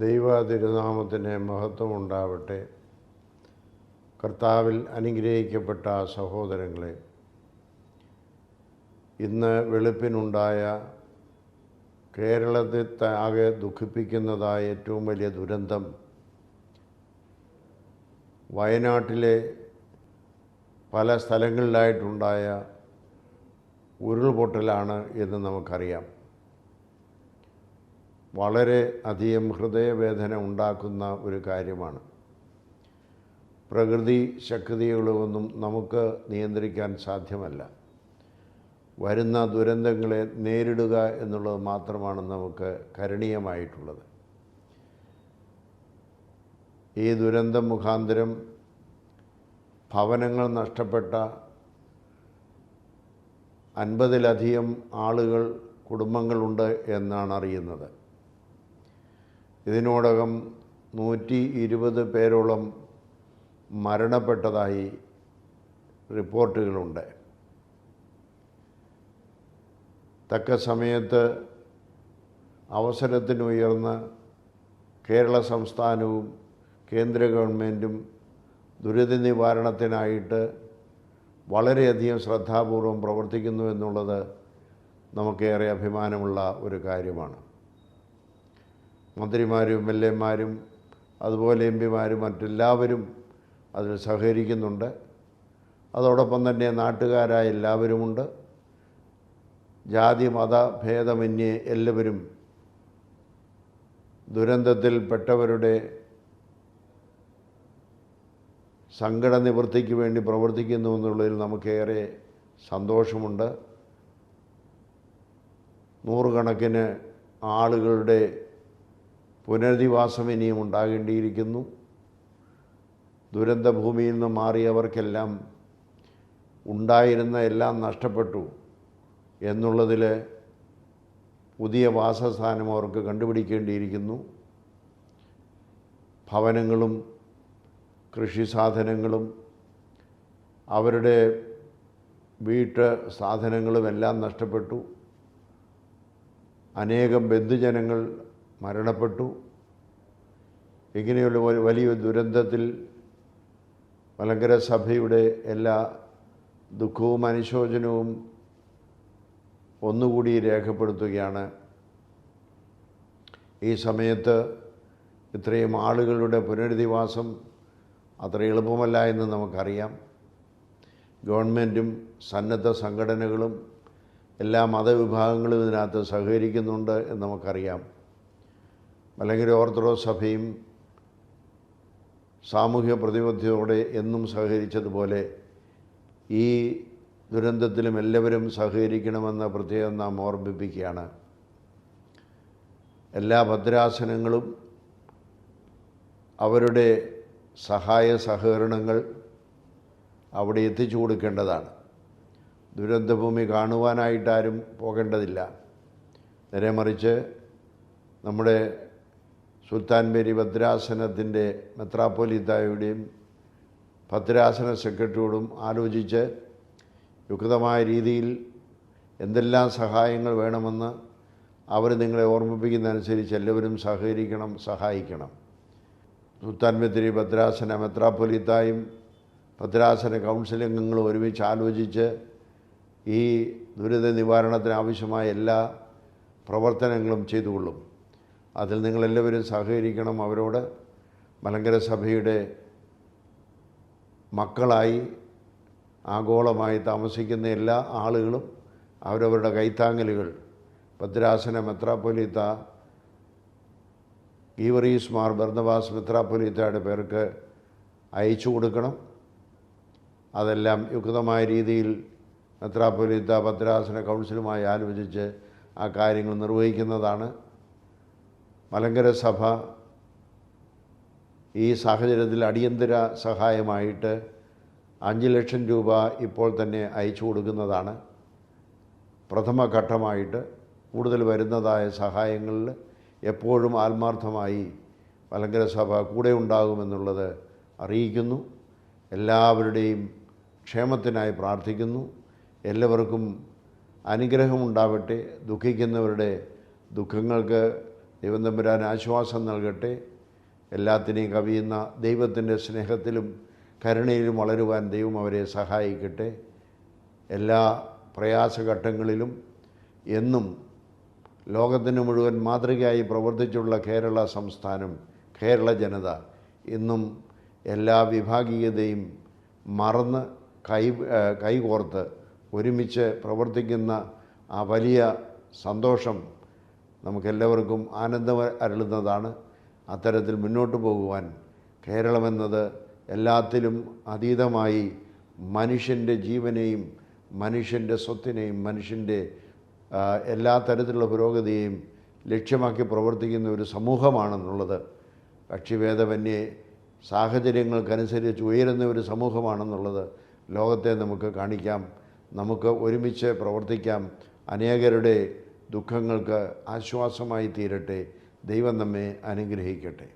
ദൈവ തിരുനാമത്തിന് മഹത്വം ഉണ്ടാവട്ടെ കർത്താവിൽ അനുഗ്രഹിക്കപ്പെട്ട സഹോദരങ്ങളെ ഇന്ന് വെളുപ്പിനുണ്ടായ കേരളത്തെ ആകെ ദുഃഖിപ്പിക്കുന്നതായ ഏറ്റവും വലിയ ദുരന്തം വയനാട്ടിലെ പല സ്ഥലങ്ങളിലായിട്ടുണ്ടായ ഉരുൾപൊട്ടലാണ് എന്ന് നമുക്കറിയാം. വളരെ അധികം ഹൃദയവേദന ഉണ്ടാക്കുന്ന ഒരു കാര്യമാണ്. പ്രകൃതി ശക്തികളൊന്നും നമുക്ക് നിയന്ത്രിക്കാൻ സാധ്യമല്ല. വരുന്ന ദുരന്തങ്ങളെ നേരിടുക എന്നുള്ളത് മാത്രമാണ് നമുക്ക് കരണീയമായിട്ടുള്ളത്. ഈ ദുരന്തം മുഖാന്തരം ഭവനങ്ങൾ നഷ്ടപ്പെട്ട അൻപതിലധികം ആളുകൾ കുടുംബങ്ങളുണ്ട് എന്നാണ് അറിയുന്നത്. ഇതിനോടകം നൂറ്റി ഇരുപത് പേരോളം മരണപ്പെട്ടതായി റിപ്പോർട്ടുകളുണ്ട്. തക്ക സമയത്ത് അവസരത്തിനുയർന്ന് കേരള സംസ്ഥാനവും കേന്ദ്ര ഗവൺമെന്റും ദുരിത നിവാരണത്തിനായിട്ട് വളരെയധികം ശ്രദ്ധാപൂർവം പ്രവർത്തിക്കുന്നു എന്നുള്ളത് നമുക്കേറെ അഭിമാനമുള്ള ഒരു കാര്യമാണ്. മന്ത്രിമാരും എം എൽ എമാരും അതുപോലെ എം പിമാരും മറ്റെല്ലാവരും അതിൽ സഹകരിക്കുന്നുണ്ട്. അതോടൊപ്പം തന്നെ നാട്ടുകാരായ എല്ലാവരുമുണ്ട്. ജാതി മത ഭേദമന്യേ എല്ലാവരും ദുരന്തത്തിൽപ്പെട്ടവരുടെ സങ്കട നിവൃത്തിക്ക് വേണ്ടി പ്രവർത്തിക്കുന്നു എന്നുള്ളതിൽ നമുക്കേറെ സന്തോഷമുണ്ട്. നൂറുകണക്കിന് ആളുകളുടെ പുനരധിവാസം ഇനിയും ഉണ്ടാകേണ്ടിയിരിക്കുന്നു. ദുരന്തഭൂമിയിൽ നിന്ന് മാറിയവർക്കെല്ലാം ഉണ്ടായിരുന്ന എല്ലാം നഷ്ടപ്പെട്ടു എന്നുള്ളതിൽ പുതിയ വാസസ്ഥാനം അവർക്ക് കണ്ടുപിടിക്കേണ്ടിയിരിക്കുന്നു. ഭവനങ്ങളും കൃഷി സാധനങ്ങളും അവരുടെ വീട്ട് സാധനങ്ങളും എല്ലാം നഷ്ടപ്പെട്ടു. അനേകം ബന്ധുജനങ്ങൾ മരണപ്പെട്ടു. ഇങ്ങനെയുള്ള വലിയ ദുരന്തത്തിൽ മലങ്കര സഭയുടെ എല്ലാ ദുഃഖവും അനുശോചനവും ഒന്നുകൂടി രേഖപ്പെടുത്തുകയാണ്. ഈ സമയത്ത് ഇത്രയും ആളുകളുടെ പുനരധിവാസം അത്ര എളുപ്പമല്ല എന്ന് നമുക്കറിയാം. ഗവൺമെന്റും സന്നദ്ധ സംഘടനകളും എല്ലാ മതവിഭാഗങ്ങളും ഇതിനകത്ത് സഹകരിക്കുന്നുണ്ട് എന്ന് നമുക്കറിയാം. മലങ്കര ഓർത്തഡോക്സ് സഭയും സാമൂഹ്യ പ്രതിബദ്ധതയോടെ എന്നും സഹകരിച്ചതുപോലെ ഈ ദുരന്തത്തിലും എല്ലാവരും സഹകരിക്കണമെന്ന് പ്രത്യേകം നാം ഓർമ്മിപ്പിക്കുകയാണ്. എല്ലാ ഭദ്രാസനങ്ങളും അവരുടെ സഹായ സഹകരണങ്ങൾ അവിടെ എത്തിച്ചു കൊടുക്കേണ്ടതാണ്. ദുരന്തഭൂമി കാണുവാനായിട്ടാരും പോകേണ്ടതില്ല. നേരെ മറിച്ച് നമ്മുടെ സുൽത്താൻബേരി ഭദ്രാസനത്തിന്റെ മെത്രാപ്പോലിത്തായുടെയും ഭദ്രാസന സെക്രട്ടറിയോടും ആലോചിച്ച് യുക്തമായ രീതിയിൽ എന്തെല്ലാം സഹായങ്ങൾ വേണമെന്ന് അവർ നിങ്ങളെ ഓർമ്മിപ്പിക്കുന്നതനുസരിച്ച് എല്ലാവരും സഹകരിക്കണം സഹായിക്കണം. സുൽത്താൻ മെത്തിരി ഭദ്രാസന മെത്രാപ്പൊലിത്തായും ഭദ്രാസന കൗൺസിൽ അംഗങ്ങളും ഒരുമിച്ച് ആലോചിച്ച് ഈ ദുരിത നിവാരണത്തിന് ആവശ്യമായ എല്ലാ പ്രവർത്തനങ്ങളും ചെയ്തുകൊള്ളും. അതിൽ നിങ്ങളെല്ലാവരും സഹകരിക്കണം. അവരോട് മലങ്കര സഭയുടെ മക്കളായി ആഗോളമായി താമസിക്കുന്ന എല്ലാ ആളുകളും അവരവരുടെ കൈത്താങ്ങലുകൾ. ഭദ്രാസന മെത്രാപ്പൊലീത്ത ഗീവറീസ് മാർ ബർന്നവാസ് മെത്രാപ്പൊലീത്തയുടെ പേർക്ക് അയച്ചു കൊടുക്കണം. അതെല്ലാം യുക്തമായ രീതിയിൽ മെത്രാപ്പൊലീത്ത ഭദ്രാസന കൗൺസിലുമായി ആലോചിച്ച് ആ കാര്യങ്ങൾ നിർവഹിക്കുന്നതാണ്. മലങ്കര സഭ ഈ സാഹചര്യത്തിൽ അടിയന്തര സഹായമായിട്ട് അഞ്ച് ലക്ഷം രൂപ ഇപ്പോൾ തന്നെ അയച്ചു കൊടുക്കുന്നതാണ് പ്രഥമ ഘട്ടമായിട്ട് കൂടുതൽ വരുന്നതായ സഹായങ്ങളിൽ എപ്പോഴും ആത്മാർത്ഥമായി മലങ്കര സഭ കൂടെ ഉണ്ടാകുമെന്നുള്ളത് അറിയിക്കുന്നു. എല്ലാവരുടെയും ക്ഷേമത്തിനായി പ്രാർത്ഥിക്കുന്നു. എല്ലാവർക്കും അനുഗ്രഹമുണ്ടാവട്ടെ. ദുഃഖിക്കുന്നവരുടെ ദുഃഖങ്ങൾക്ക് ദൈവം തമ്പുരാൻ ആശ്വാസം നൽകട്ടെ. എല്ലാത്തിനെയും കവിയുന്ന ദൈവത്തിന്റെ സ്നേഹത്തിലും കരുണയിലും വളരുവാൻ ദൈവം അവരെ സഹായിക്കട്ടെ. എല്ലാ പ്രയാസഘട്ടങ്ങളിലും എന്നും ലോകത്തിന് മുഴുവൻ മാതൃകയായി പ്രവർത്തിച്ചുള്ള കേരള സംസ്ഥാനം കേരള ജനത ഇന്നും എല്ലാ വിഭാഗീയതയും മറന്ന് കൈ കൈകോർത്ത് ഒരുമിച്ച് പ്രവർത്തിക്കുന്ന ആ വലിയ സന്തോഷം നമുക്കെല്ലാവർക്കും ആനന്ദം അരുളുന്നതാണ്. അത്തരത്തിൽ മുന്നോട്ട് പോകുവാൻ കേരളമെന്നത് എല്ലാത്തിലും അതീതമായി മനുഷ്യന്റെ ജീവനെയും മനുഷ്യന്റെ സ്വത്തിനെയും മനുഷ്യന്റെ എല്ലാ തരത്തിലുള്ള പുരോഗതിയെയും ലക്ഷ്യമാക്കി പ്രവർത്തിക്കുന്ന ഒരു സമൂഹമാണെന്നുള്ളത് കക്ഷിഭേദമന്യേ സാഹചര്യങ്ങൾക്കനുസരിച്ച് ഉയരുന്ന ഒരു സമൂഹമാണെന്നുള്ളത് ലോകത്തെ നമുക്ക് കാണിക്കാം. നമുക്ക് ഒരുമിച്ച് പ്രവർത്തിക്കാം. അനേകരുടെ ദുഃഖങ്ങൾക്ക് ആശ്വാസമായി തീരട്ടെ. ദൈവം നമ്മെ അനുഗ്രഹിക്കട്ടെ.